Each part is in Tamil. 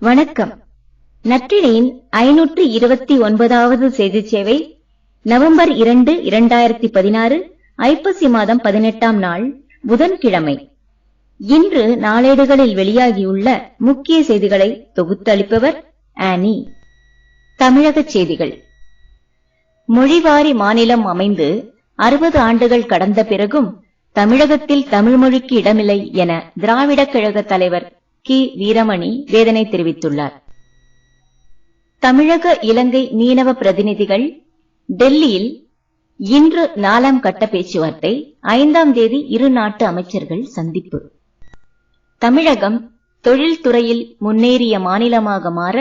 வணக்கம். நற்றினையின் ஐநூற்று இருபத்தி ஒன்பதாவது செய்தி சேவை நவம்பர் இரண்டு இரண்டாயிரத்தி பதினாறு ஐப்பசி மாதம் பதினெட்டாம் நாள் புதன்கிழமை. இன்று நாளேடுகளில் வெளியாகியுள்ள முக்கிய செய்திகளை தொகுத்தளிப்பவர் ஆனி. தமிழக செய்திகள். மொழிவாரி மாநிலம் அமைந்து அறுபது ஆண்டுகள் கடந்த பிறகும் தமிழகத்தில் தமிழ் மொழிக்கு இடமில்லை என திராவிடக் கழக தலைவர் கி. வீரமணி வேதனை தெரிவித்துள்ளார். தமிழக இலங்கை மீனவ பிரதிநிதிகள் டெல்லியில் இன்று நாலாம் கட்ட பேச்சுவார்த்தை ஐந்தாம் தேதி இரு நாட்டு அமைச்சர்கள் சந்திப்பு. தமிழகம் தொழில்துறையில் முன்னேறிய மாநிலமாக மாற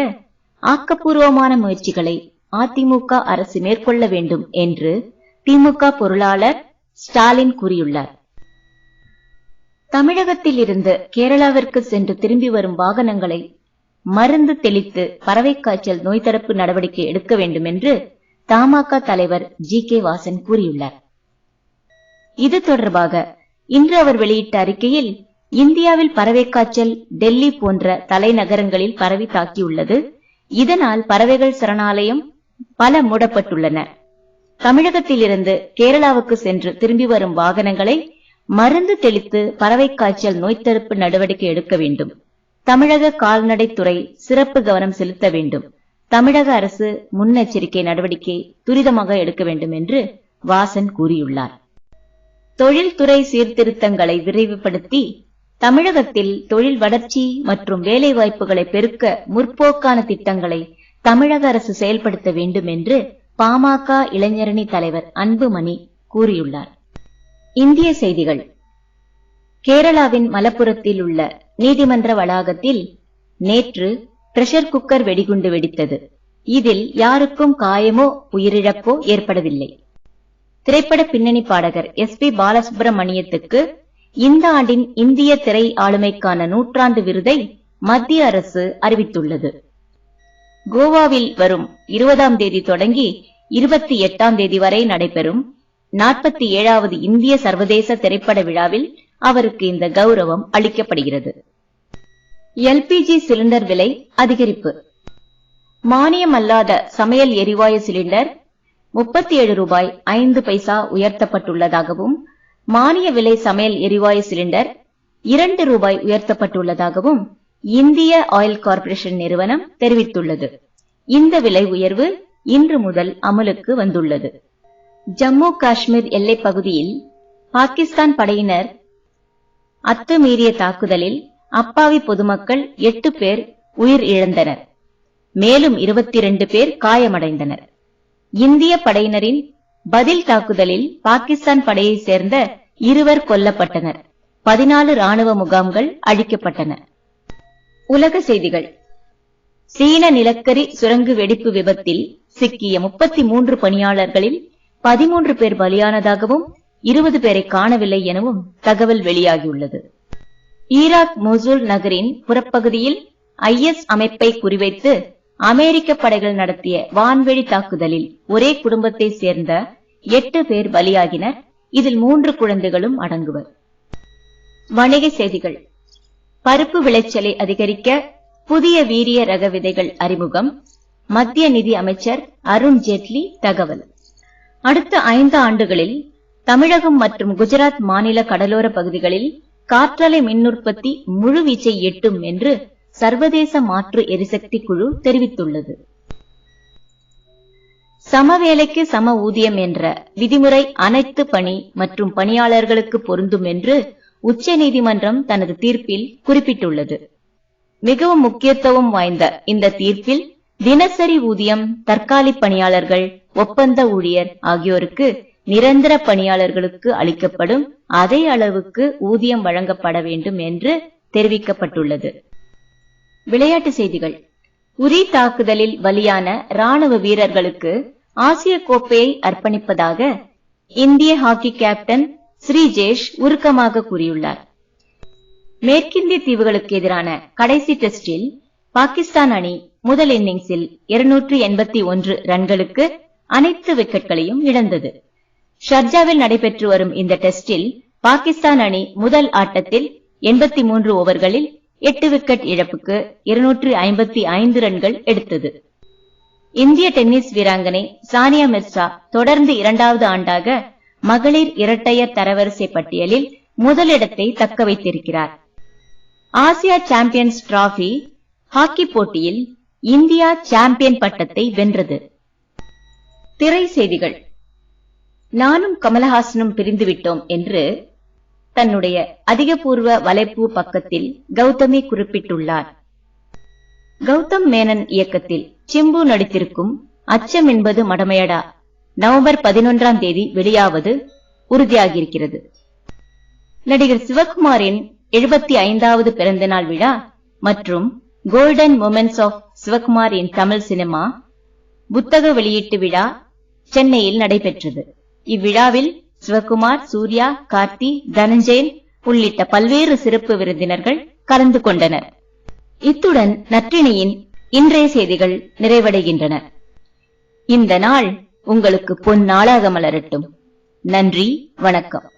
ஆக்கப்பூர்வமான முயற்சிகளை அதிமுக அரசு மேற்கொள்ள வேண்டும் என்று திமுக பொருளாளர் ஸ்டாலின் கூறியுள்ளார். தமிழகத்தில் இருந்து கேரளாவிற்கு சென்று திரும்பி வரும் வாகனங்களை மருந்து தெளித்து பறவை காய்ச்சல் நோய் தடுப்பு நடவடிக்கை எடுக்க வேண்டும் என்று தமாக தலைவர் ஜி. கே. வாசன் கூறியுள்ளார். இது தொடர்பாக இன்று அவர் வெளியிட்ட அறிக்கையில் இந்தியாவில் பறவை காய்ச்சல் டெல்லி போன்ற தலைநகரங்களில் பரவி தாக்கியுள்ளது. இதனால் பறவைகள் சரணாலயம் பல மூடப்பட்டுள்ளன. தமிழகத்திலிருந்து கேரளாவுக்கு சென்று திரும்பி வரும் வாகனங்களை மருந்து தெளித்து பறவை காய்ச்சல் நோய் தடுப்பு நடவடிக்கை எடுக்க வேண்டும். தமிழக கால்நடைத்துறை சிறப்பு கவனம் செலுத்த வேண்டும். தமிழக அரசு முன்னெச்சரிக்கை நடவடிக்கை துரிதமாக எடுக்க வேண்டும் என்று வாசன் கூறியுள்ளார். தொழில்துறை சீர்திருத்தங்களை விரைவுபடுத்தி தமிழகத்தில் தொழில் வளர்ச்சி மற்றும் வேலைவாய்ப்புகளை பெருக்க முற்போக்கான திட்டங்களை தமிழக அரசு செயல்படுத்த வேண்டும் என்று பாமக இளைஞரணி தலைவர் அன்புமணி கூறியுள்ளார். இந்திய செய்திகள். கேரளாவின் மலப்புரத்தில் உள்ள நீதிமன்ற வளாகத்தில் நேற்று பிரஷர் குக்கர் வெடிகுண்டு வெடித்தது. இதில் யாருக்கும் காயமோ உயிரிழப்போ ஏற்படவில்லை. திரைப்பட பின்னணி பாடகர் எஸ் பி பாலசுப்ரமணியத்துக்கு இந்த ஆண்டின் இந்திய திரை ஆளுமைக்கான நூற்றாண்டு விருதை மத்திய அரசு அறிவித்துள்ளது. கோவாவில் வரும் இருபதாம் தேதி தொடங்கி இருபத்தி எட்டாம் தேதி வரை நடைபெறும் நாற்பத்தி ஏழாவது இந்திய சர்வதேச திரைப்பட விழாவில் அவருக்கு இந்த கௌரவம் அளிக்கப்படுகிறது. எல்பிஜி சிலிண்டர் விலை அதிகரிப்பு. மானியம் அல்லாத சமையல் எரிவாயு சிலிண்டர் முப்பத்தி ஏழு ரூபாய் ஐந்து பைசா உயர்த்தப்பட்டுள்ளதாகவும் மானிய விலை சமையல் எரிவாயு சிலிண்டர் இரண்டு ரூபாய் உயர்த்தப்பட்டுள்ளதாகவும் இந்திய ஆயில் கார்ப்பரேஷன் நிறுவனம் தெரிவித்துள்ளது. இந்த விலை உயர்வு இன்று முதல் அமலுக்கு வந்துள்ளது. ஜம்மு காஷ்மீர் எல்லைப் பகுதியில் பாகிஸ்தான் படையினர் அத்துமீறிய தாக்குதலில் அப்பாவி பொதுமக்கள் எட்டு பேர் உயிர் இழந்தனர். மேலும் இருபத்தி இரண்டு பேர் காயமடைந்தனர். இந்திய படையினரின் பதில் தாக்குதலில் பாகிஸ்தான் படையைச் சேர்ந்த இருவர் கொல்லப்பட்டனர். பதினாலு ராணுவ முகாம்கள் அழிக்கப்பட்டன. உலக செய்திகள். சீன நிலக்கரி சுரங்கு வெடிப்பு விபத்தில் சிக்கிய முப்பத்தி மூன்று பணியாளர்களில் பதிமூன்று பேர் பலியானதாகவும் இருபது பேரை காணவில்லை எனவும் தகவல் வெளியாகியுள்ளது. ஈராக் மொசூல் நகரின் புறப்பகுதியில் ஐஎஸ் அமைப்பை குறிவைத்து அமெரிக்க படைகள் நடத்திய வான்வெளி தாக்குதலில் ஒரே குடும்பத்தை சேர்ந்த எட்டு பேர் பலியாகினர். இதில் மூன்று குழந்தைகளும் அடங்குவர். வணிக செய்திகள். பருப்பு விளைச்சலை அதிகரிக்க புதிய வீரிய ரக விதைகள் அறிமுகம். மத்திய நிதி அமைச்சர் அருண் ஜேட்லி தகவல். அடுத்த ஐந்து ஆண்டுகளில் தமிழகம் மற்றும் குஜராத் மாநில கடலோர பகுதிகளில் காற்றலை மின்னுற்பத்தி முழுவீச்சை எட்டும் என்று சர்வதேச மாற்று எரிசக்தி குழு தெரிவித்துள்ளது. சமவேலைக்கு சம ஊதியம் என்ற விதிமுறை அனைத்து பணி மற்றும் பணியாளர்களுக்கு பொருந்தும் என்று உச்சநீதிமன்றம் தனது தீர்ப்பில் குறிப்பிட்டுள்ளது. மிகவும் முக்கியத்துவம் வாய்ந்த இந்த தீர்ப்பில் தினசரி ஊதியம் தற்காலிக பணியாளர்கள் ஒப்பந்த ஊழியர் ஆகியோருக்கு நிரந்தர பணியாளர்களுக்கு அளிக்கப்படும் அதே அளவுக்கு ஊதியம் வழங்கப்பட வேண்டும் என்று தெரிவிக்கப்பட்டுள்ளது. விளையாட்டு செய்திகள். உரி தாக்குதலில் பலியான ராணுவ வீரர்களுக்கு ஆசிய கோப்பையை அர்ப்பணிப்பதாக இந்திய ஹாக்கி கேப்டன் ஸ்ரீஜேஷ் உருக்கமாக கூறியுள்ளார். மேற்கிந்திய தீவுகளுக்கு எதிரான கடைசி டெஸ்டில் பாகிஸ்தான் அணி முதல் இன்னிங்ஸில் இருநூற்று எண்பத்தி ஒன்று ரன்களுக்கு அனைத்து விக்கெட்களையும் இழந்தது. ஷர்ஜாவில் நடைபெற்று வரும் இந்த டெஸ்டில் பாகிஸ்தான் அணி முதல் ஆட்டத்தில் எண்பத்தி மூன்று ஓவர்களில் எட்டு விக்கெட் இழப்புக்கு இருநூற்று ஐம்பத்தி ஐந்து ரன்கள் எடுத்தது. இந்திய டென்னிஸ் வீராங்கனை சானியா மிர்சா தொடர்ந்து இரண்டாவது ஆண்டாக மகளிர் இரட்டையர் தரவரிசை பட்டியலில் முதலிடத்தை தக்க வைத்திருக்கிறார். ஆசியா சாம்பியன்ஸ் டிராபி ஹாக்கி போட்டியில் இந்தியா சாம்பியன் பட்டத்தை வென்றது. திரை செய்திகள். நானும் கமலஹாசனும் பிரிந்துவிட்டோம் என்று தன்னுடைய அதிகபூர்வ வலைப்பு பக்கத்தில் கௌதமி குறிப்பிட்டுள்ளார். கௌதம் மேனன் இயக்கத்தில் சிம்பு நடித்திருக்கும் அச்சம் என்பது மடமையடா. நவம்பர் பதினொன்றாம் தேதி வெளியாவது உறுதியாகியிருக்கிறது. நடிகர் சிவகுமாரின் எழுபத்தி ஐந்தாவது பிறந்தநாள் விழா மற்றும் golden moments of Sivakumar in Tamil cinema புத்தக வெளியீட்டு விழா சென்னையில் நடைபெற்றது. இவ்விழாவில் சிவகுமார் சூர்யா கார்த்தி தனஞ்சயன் உள்ளிட்ட பல்வேறு சிறப்பு விருந்தினர்கள் கலந்து கொண்டனர். இத்துடன் நற்றினியின் இன்றைய செய்திகள் நிறைவடைகின்றன. இந்த நாள் உங்களுக்கு பொன் நாளாக மலரட்டும். நன்றி வணக்கம்.